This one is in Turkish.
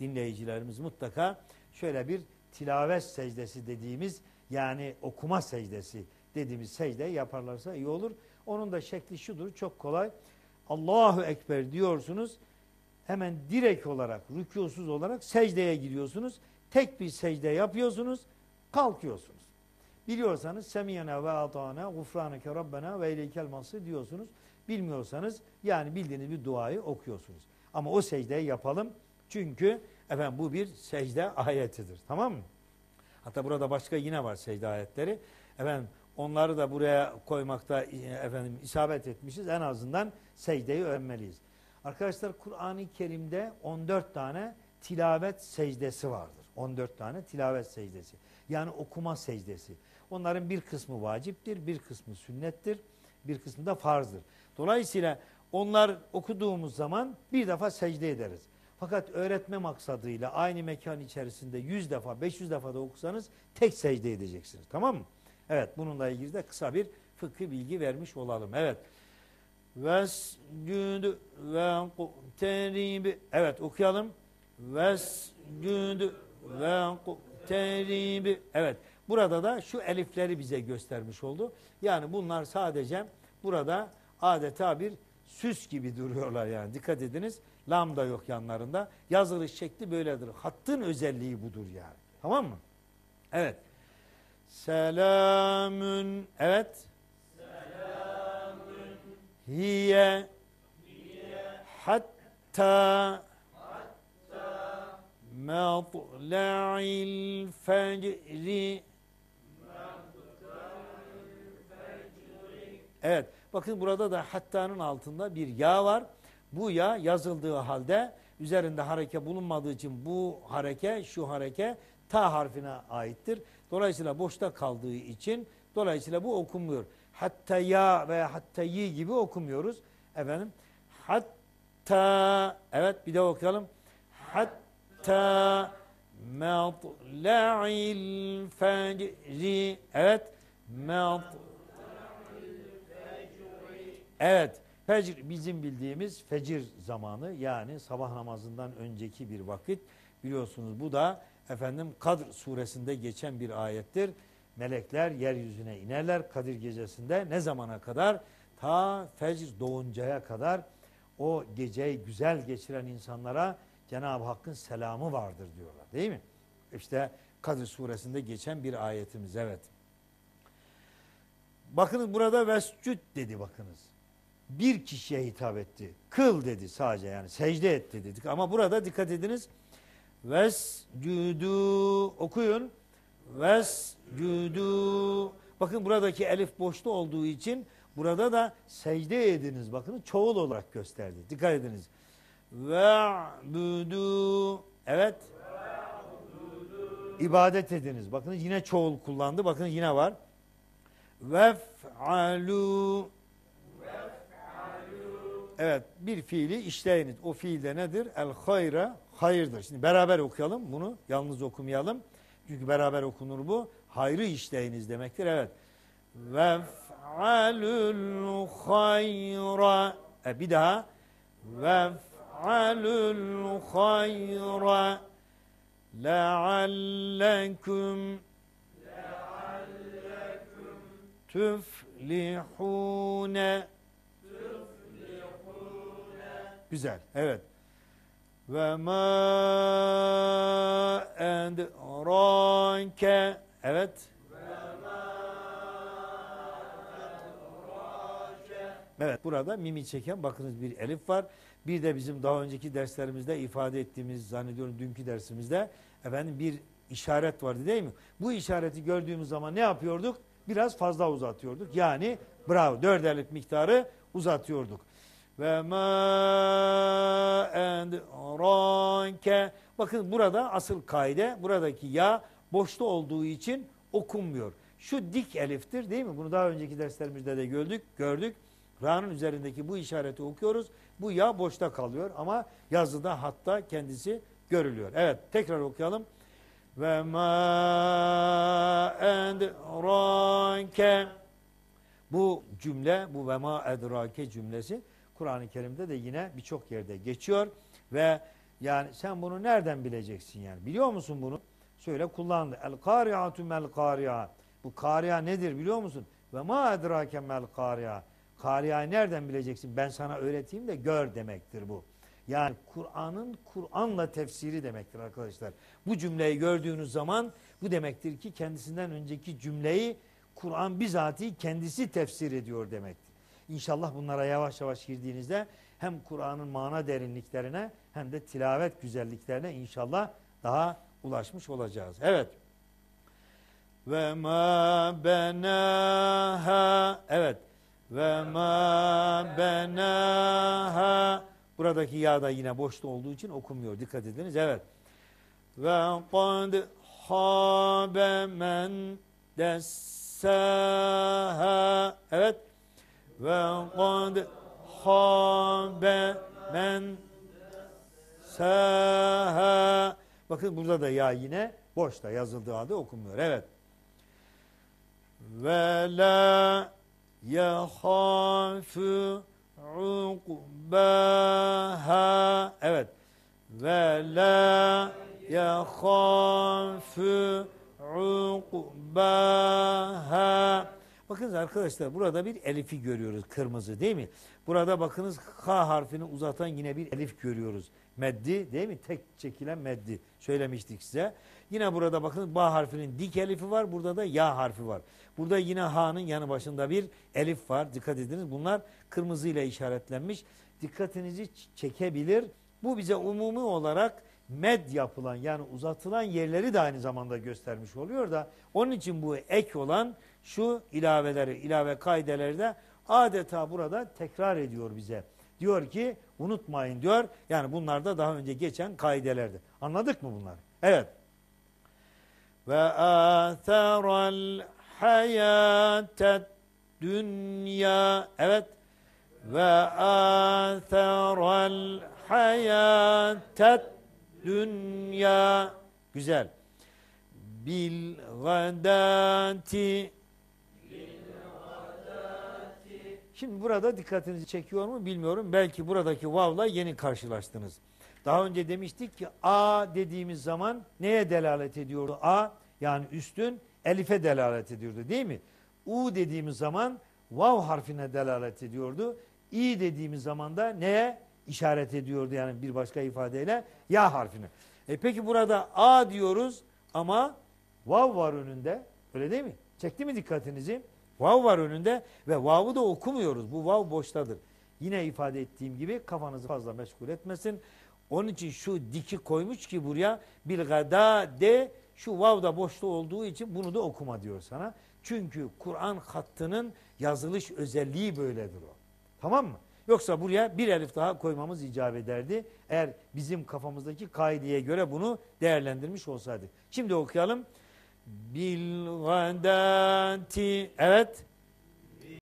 dinleyicilerimiz mutlaka şöyle bir tilavet secdesi dediğimiz yani okuma secdesi dediğimiz secde yaparlarsa iyi olur. Onun da şekli şudur çok kolay. Allahu Ekber diyorsunuz. Hemen direkt olarak rükusuz olarak secdeye gidiyorsunuz. Tek bir secde yapıyorsunuz. Kalkıyorsunuz. Biliyorsanız semiyene ve atana gufraneke rabbena ve ileykel diyorsunuz. Bilmiyorsanız yani bildiğiniz bir duayı okuyorsunuz. Ama o secdeyi yapalım. Çünkü efendim bu bir secde ayetidir. Tamam mı? Hatta burada başka yine var secde ayetleri. Efendim onları da buraya koymakta e, efendim isabet etmişiz. En azından secdeyi öğrenmeliyiz. Arkadaşlar Kur'an-ı Kerim'de 14 tane tilavet secdesi vardır. 14 tane tilavet secdesi. Yani okuma secdesi. Onların bir kısmı vaciptir, bir kısmı sünnettir, bir kısmı da farzdır. Dolayısıyla onlar okuduğumuz zaman bir defa secde ederiz. Fakat öğretme maksadıyla aynı mekan içerisinde 100 defa, 500 defa da okusanız tek secde edeceksiniz. Tamam mı? Evet, bununla ilgili de kısa bir fıkhi bilgi vermiş olalım. Evet. Vescüdü ve kuteribi. Evet, okuyalım. Vescüdü ve kuteribi. Evet. Burada da şu elifleri bize göstermiş oldu. Yani bunlar sadece burada adeta bir süs gibi duruyorlar yani. Dikkat ediniz. Lam da yok yanlarında. Yazılış şekli böyledir. Hattın özelliği budur yani. Tamam mı? Evet. Selamün. Evet. Selamün. Hiye. Hiye. Hatta. Hatta. Matla'il fecri. Evet. Bakın burada da hattanın altında bir ya var. Bu ya yazıldığı halde üzerinde hareke bulunmadığı için bu hareke, şu hareke ta harfine aittir. Dolayısıyla boşta kaldığı için dolayısıyla bu okunmuyor. Hatta ya veya hatta yi gibi okumuyoruz. Efendim hatta evet bir de okuyalım. Hatta matla'il fecri evet matla'il Evet. Fecr bizim bildiğimiz fecir zamanı yani sabah namazından önceki bir vakit biliyorsunuz bu da efendim Kadr suresinde geçen bir ayettir. Melekler yeryüzüne inerler Kadir gecesinde ne zamana kadar? Ta fecr doğuncaya kadar o geceyi güzel geçiren insanlara Cenab-ı Hakk'ın selamı vardır diyorlar değil mi? İşte Kadir suresinde geçen bir ayetimiz evet. Bakınız burada vescüd dedi bakınız bir kişiye hitap etti. Kıl dedi sadece yani secde et dedi. Ama burada dikkat ediniz. Vescudu okuyun. Vescudu bakın buradaki elif boşta olduğu için burada da secde ediniz. Bakın çoğul olarak gösterdi. Dikkat ediniz. Ve'budu evet. İbadet ediniz. Bakın yine çoğul kullandı. Bakın yine var. Vef'alu Evet bir fiili işleyiniz. O fiilde nedir? El hayra hayırdır. Şimdi beraber okuyalım bunu. Yalnız okumayalım. Çünkü beraber okunur bu. Hayrı işleyiniz demektir. Evet. Vef'alul hayra. E, bir daha. Vef'alul hayra. Leallekum tuflihune Güzel. Evet. Ve ma endranke. Evet. Evet burada mimi çeken bakınız bir elif var. Bir de bizim daha önceki derslerimizde ifade ettiğimiz zannediyorum dünkü dersimizde efendim bir işaret vardı değil mi? Bu işareti gördüğümüz zaman ne yapıyorduk? Biraz fazla uzatıyorduk. Yani bravo dört elif miktarı uzatıyorduk ve ma endranke. Bakın burada asıl kaide buradaki ya boşta olduğu için okunmuyor. Şu dik eliftir değil mi? Bunu daha önceki derslerimizde de gördük. gördük. Ra'nın üzerindeki bu işareti okuyoruz. Bu ya boşta kalıyor ama yazıda hatta kendisi görülüyor. Evet tekrar okuyalım. Ve ma endranke bu cümle bu ve ma edrake cümlesi Kur'an-ı Kerim'de de yine birçok yerde geçiyor ve Yani sen bunu nereden bileceksin yani? Biliyor musun bunu? Söyle kullandı. El kari'atu mel kari'a. Bu kari'a nedir biliyor musun? Ve ma edrake mel kari'a. Kari'ayı nereden bileceksin? Ben sana öğreteyim de gör demektir bu. Yani Kur'an'ın Kur'an'la tefsiri demektir arkadaşlar. Bu cümleyi gördüğünüz zaman bu demektir ki kendisinden önceki cümleyi Kur'an bizatihi kendisi tefsir ediyor demektir. İnşallah bunlara yavaş yavaş girdiğinizde hem Kur'an'ın mana derinliklerine hem de tilavet güzelliklerine inşallah daha ulaşmış olacağız. Evet. Ve ma benaha evet ve ma benaha buradaki ya da yine boşta olduğu için okunmuyor. Dikkat ediniz. Evet. Ve kad habe men dessaha evet ve kad habe men saha bakın burada da ya yine boşta yazıldığı halde okunmuyor. Evet. Ve la yahafu ukbaha evet ve la yahafu ukbaha Bakınız arkadaşlar burada bir elifi görüyoruz kırmızı değil mi? Burada bakınız K harfini uzatan yine bir elif görüyoruz. Meddi değil mi? Tek çekilen meddi söylemiştik size. Yine burada bakın ba harfinin dik elifi var. Burada da ya harfi var. Burada yine ha'nın yanı başında bir elif var. Dikkat ediniz. Bunlar kırmızı ile işaretlenmiş. Dikkatinizi çekebilir. Bu bize umumi olarak med yapılan yani uzatılan yerleri de aynı zamanda göstermiş oluyor da onun için bu ek olan şu ilaveleri, ilave kaideleri de adeta burada tekrar ediyor bize. Diyor ki unutmayın diyor. Yani bunlar da daha önce geçen kaidelerdi. Anladık mı bunları? Evet. Ve atheral hayatet dünya. Evet. Ve atheral hayatet dünya. Güzel. Bil gadati Şimdi burada dikkatinizi çekiyor mu bilmiyorum. Belki buradaki vavla yeni karşılaştınız. Daha önce demiştik ki A dediğimiz zaman neye delalet ediyordu? A yani üstün elife delalet ediyordu değil mi? U dediğimiz zaman vav harfine delalet ediyordu. İ dediğimiz zaman da neye işaret ediyordu yani bir başka ifadeyle ya harfine. E peki burada A diyoruz ama vav var önünde. Öyle değil mi? Çekti mi dikkatinizi? Vav var önünde ve vav'ı da okumuyoruz. Bu vav boştadır. Yine ifade ettiğim gibi kafanızı fazla meşgul etmesin. Onun için şu diki koymuş ki buraya bir gada de şu vav da boşta olduğu için bunu da okuma diyor sana. Çünkü Kur'an hattının yazılış özelliği böyledir o. Tamam mı? Yoksa buraya bir elif daha koymamız icap ederdi. Eğer bizim kafamızdaki kaideye göre bunu değerlendirmiş olsaydık. Şimdi okuyalım. Bil gadati. Evet.